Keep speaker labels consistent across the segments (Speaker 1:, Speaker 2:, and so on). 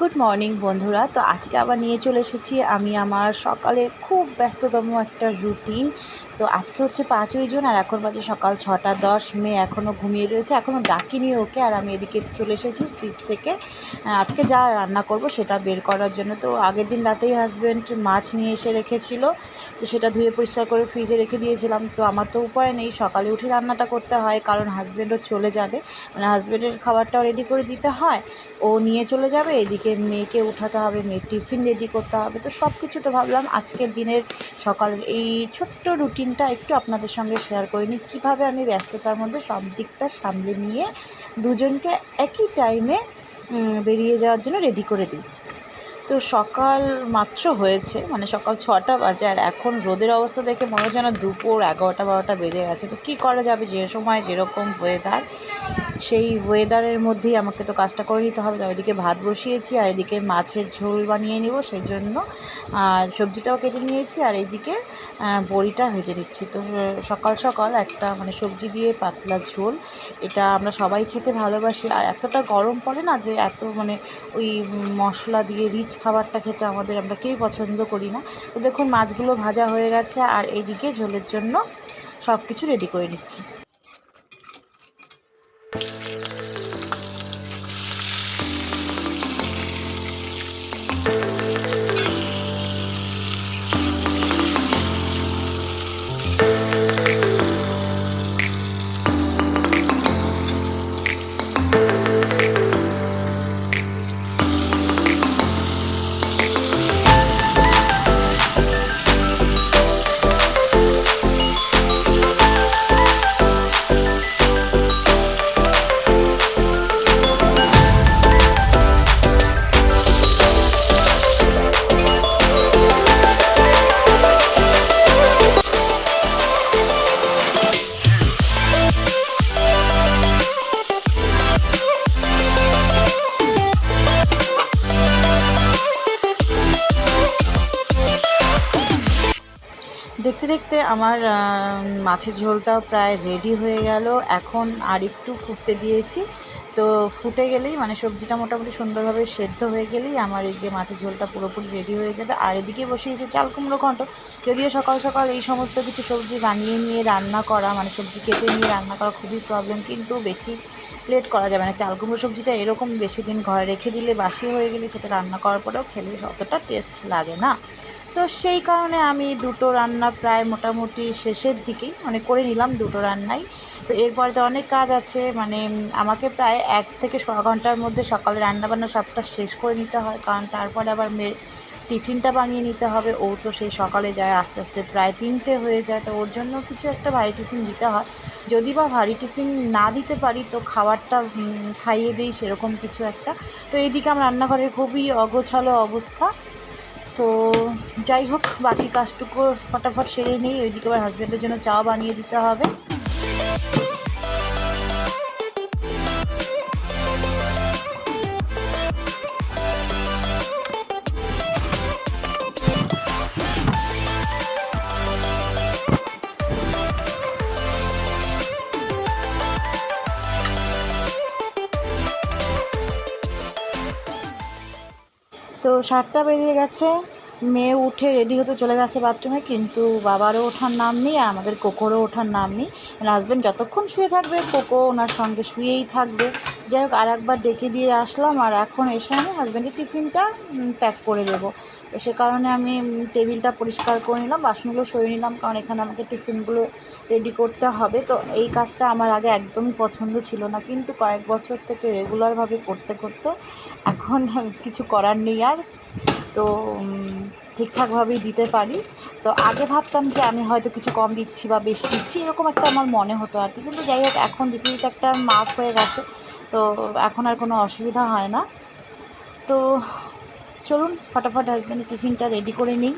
Speaker 1: Good morning বন্ধুরা। তো আজকে আবার নিয়ে চলে এসেছি আমি আমার সকালের খুব ব্যস্ততম একটা রুটিন তো আজকে হচ্ছে পাঁচই জুন আর এখন বাজে সকাল ছটা দশ। মে এখনও ঘুমিয়ে রয়েছে এখনও ডাকিনি ওকে আর আমি এদিকে চলে এসেছি ফ্রিজ থেকে। আজকে যা রান্না করব সেটা বের করার জন্য। তো আগের দিন রাতেই হাজব্যান্ড মাছ নিয়ে এসে রেখেছিল। তো সেটা ধুয়ে পরিষ্কার করে ফ্রিজে রেখে দিয়েছিলাম। তো আমার তো উপায় নেই, সকালে উঠে রান্নাটা করতে হয় কারণ হাজব্যান্ডও চলে যাবে। মানে হাজব্যান্ডের খাবারটাও রেডি করে দিতে হয়। ও নিয়ে চলে যাবে, এদিকে মেয়েকে উঠাতে হবে, মেয়ের টিফিন রেডি করতে হবে, তো সব কিছু তো ভাবলাম আজকের দিনের সকালের এই ছোট্ট রুটিনটা একটু আপনাদের সঙ্গে শেয়ার করে নিই। কীভাবে আমি ব্যস্ততার মধ্যে সব দিকটা সামলে নিয়ে দুজনকে একই টাইমে বেরিয়ে যাওয়ার জন্য রেডি করে দিই। তো সকাল মাত্র হয়েছে মানে সকাল ছটা বাজে আর এখন রোদের অবস্থা দেখে মনে হচ্ছে না দুপুর এগারোটা, বারোটা বেজে গেছে। তো কী করা যাবে? যে সময়, যেরকম ওয়েদার সেই ওয়েদারের মধ্যেই আমাকে তো কাজটা করে নিতে হবে। তো ওইদিকে ভাত বসিয়েছি, আর এদিকে মাছের ঝোল বানিয়ে নিব সেই জন্য সবজিটাও কেটে নিয়েছি, আর এইদিকে বড়িটা ভেজে দিচ্ছি তো সকাল সকাল একটা মানে সবজি দিয়ে পাতলা ঝোল, এটা আমরা সবাই খেতে ভালোবাসি। আর এতটা গরম পড়ে না যে এত মানে ওই মশলা দিয়ে রিচ খাবারটা খেতে আমাদের আমরা কেউই পছন্দ করি না। তো দেখুন, মাছগুলো ভাজা হয়ে গেছে, আর এইদিকে ঝোলের জন্য সব কিছু রেডি করে নিচ্ছি। দেখতে দেখতে আমার মাছের ঝোলটাও প্রায় রেডি হয়ে গেল। এখন আর একটু ফুটতে দিয়েছি। তো ফুটে গেলেই মানে সবজিটা মোটামুটি সুন্দরভাবে সেদ্ধ হয়ে গেলেই আমার এই যে মাছের ঝোলটা পুরোপুরি রেডি হয়ে যাবে। আর এদিকে বসিয়েছি চাল কুমড়ো ঘন্ট, যদিও সকাল সকাল এই সমস্ত কিছু সবজি বানিয়ে নিয়ে রান্না করা মানে সবজি কেটে নিয়ে রান্না করা খুবই প্রবলেম কিন্তু বেশি লেট করা যাবে না। চাল কুমড়ো সবজিটা এরকম বেশি দিন ঘরে রেখে দিলে বাসি হয়ে গেলে সেটা রান্না করার পরেও খেলে অতটা টেস্ট লাগে না। তো সেই কারণে আমি দুটো রান্না প্রায় মোটামুটি শেষের দিকেই মানে করে নিলাম দুটো রান্নাই। তো এরপরে তো অনেক কাজ আছে মানে আমাকে প্রায় এক থেকে ছ ঘণ্টার মধ্যে সকালে রান্নাবান্না সবটা শেষ করে নিতে হয়, কারণ তারপরে আবার মেয়ের টিফিনটা বানিয়ে নিতে হবে, ও তো সেই সকালে যায়, আস্তে আস্তে প্রায় তিনটে হয়ে যায়, তো ওর জন্য কিছু একটা ভারী টিফিন দিতে হয়। যদি বা ভারী টিফিন না দিতে পারি, তো খাবারটা খাইয়ে দিই সেরকম কিছু একটা। তো এইদিকে আমার রান্নাঘরের খুবই অগোছালো অবস্থা। তো যাই হোক, বাকি কাজটুকু ফটাফট সেরে নিই। ওইদিকে আবার হাজব্যান্ডের জন্য চা বানিয়ে দিতে হবে। তো সাতটা বেরিয়ে গেছে। মেয়ে উঠে রেডি হতে চলে গেছে বাথরুমে কিন্তু বাবারও ওঠার নাম নেই আর আমাদের কোকোরও ওঠার নাম নেই। মানে হাজব্যান্ড যতক্ষণ শুয়ে থাকবে, কোকো ওনার সঙ্গে শুয়েই থাকবে। যাই হোক আর একবার ডেকে দিয়ে আসলাম আর এখন এসে আমি হাজব্যান্ডের টিফিনটা প্যাক করে দেবো। তো সে কারণে আমি টেবিলটা পরিষ্কার করে নিলাম, বাসনগুলো সরিয়ে নিলাম, কারণ এখানে আমাকে টিফিনগুলো রেডি করতে হবে। তো এই কাজটা আমার আগে একদমই পছন্দ ছিল না, কিন্তু কয়েক বছর থেকে রেগুলারভাবে করতে করতে এখন কিছু করার নেই আর। তো ঠিকঠাকভাবেই দিতে পারি। তো আগে ভাবতাম যে আমি হয়তো কিছু কম দিচ্ছি বা বেশি দিচ্ছি, এরকম একটা আমার মনে হতো আর কি। কিন্তু যাই হোক, এখন দিতে দিতে একটা মাপ হয়ে গেছে, তো এখন আর কোনো অসুবিধা হয় না। তো চলুন ফটাফট হাজব্যান্ডের টিফিনটা রেডি করে নিই।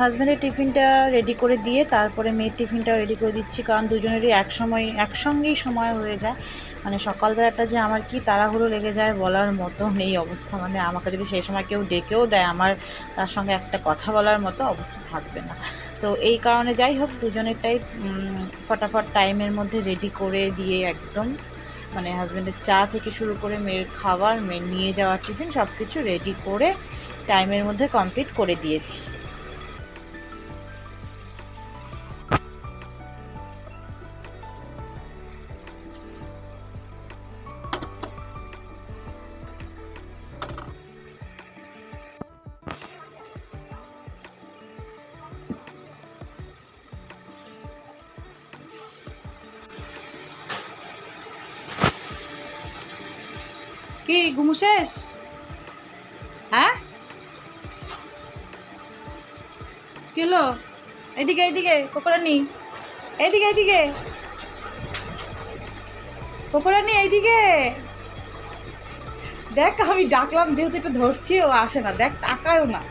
Speaker 1: হাজব্যান্ডের টিফিনটা রেডি করে দিয়ে তারপরে মেয়ের টিফিনটা রেডি করে দিচ্ছি, কারণ দুজনেরই এক সময় একসঙ্গেই সময় হয়ে যায়। মানে সকালবেলাটা যে আমার কি তাড়াহুড়ো লেগে যায় বলার মতো নেই অবস্থা। মানে আমাকে যদি সেই সময় কেউ ডেকেও দেয়, আমার তার সঙ্গে একটা কথা বলার মতো অবস্থা থাকবে না। তো এই কারণে যাই হোক, দুজনেরটাই ফটাফট টাইমের মধ্যে রেডি করে দিয়ে একদম মানে হাজব্যান্ডের চা থেকে শুরু করে মেয়ের খাবার, মেয়ের নিয়ে যাওয়ার টিফিন সব কিছু রেডি করে টাইমের মধ্যে কমপ্লিট করে দিয়েছি। কি, ঘুম শেষ? হ্যাঁ? কিলো এদিকে এদিকে, কোকরানি। এদিকে এদিকে। কোকরানি এইদিকে দেখ, আমি ডাকলাম যেহেতু এটা ধরছি, ও আসে না। দেখ, তাকায়ও না।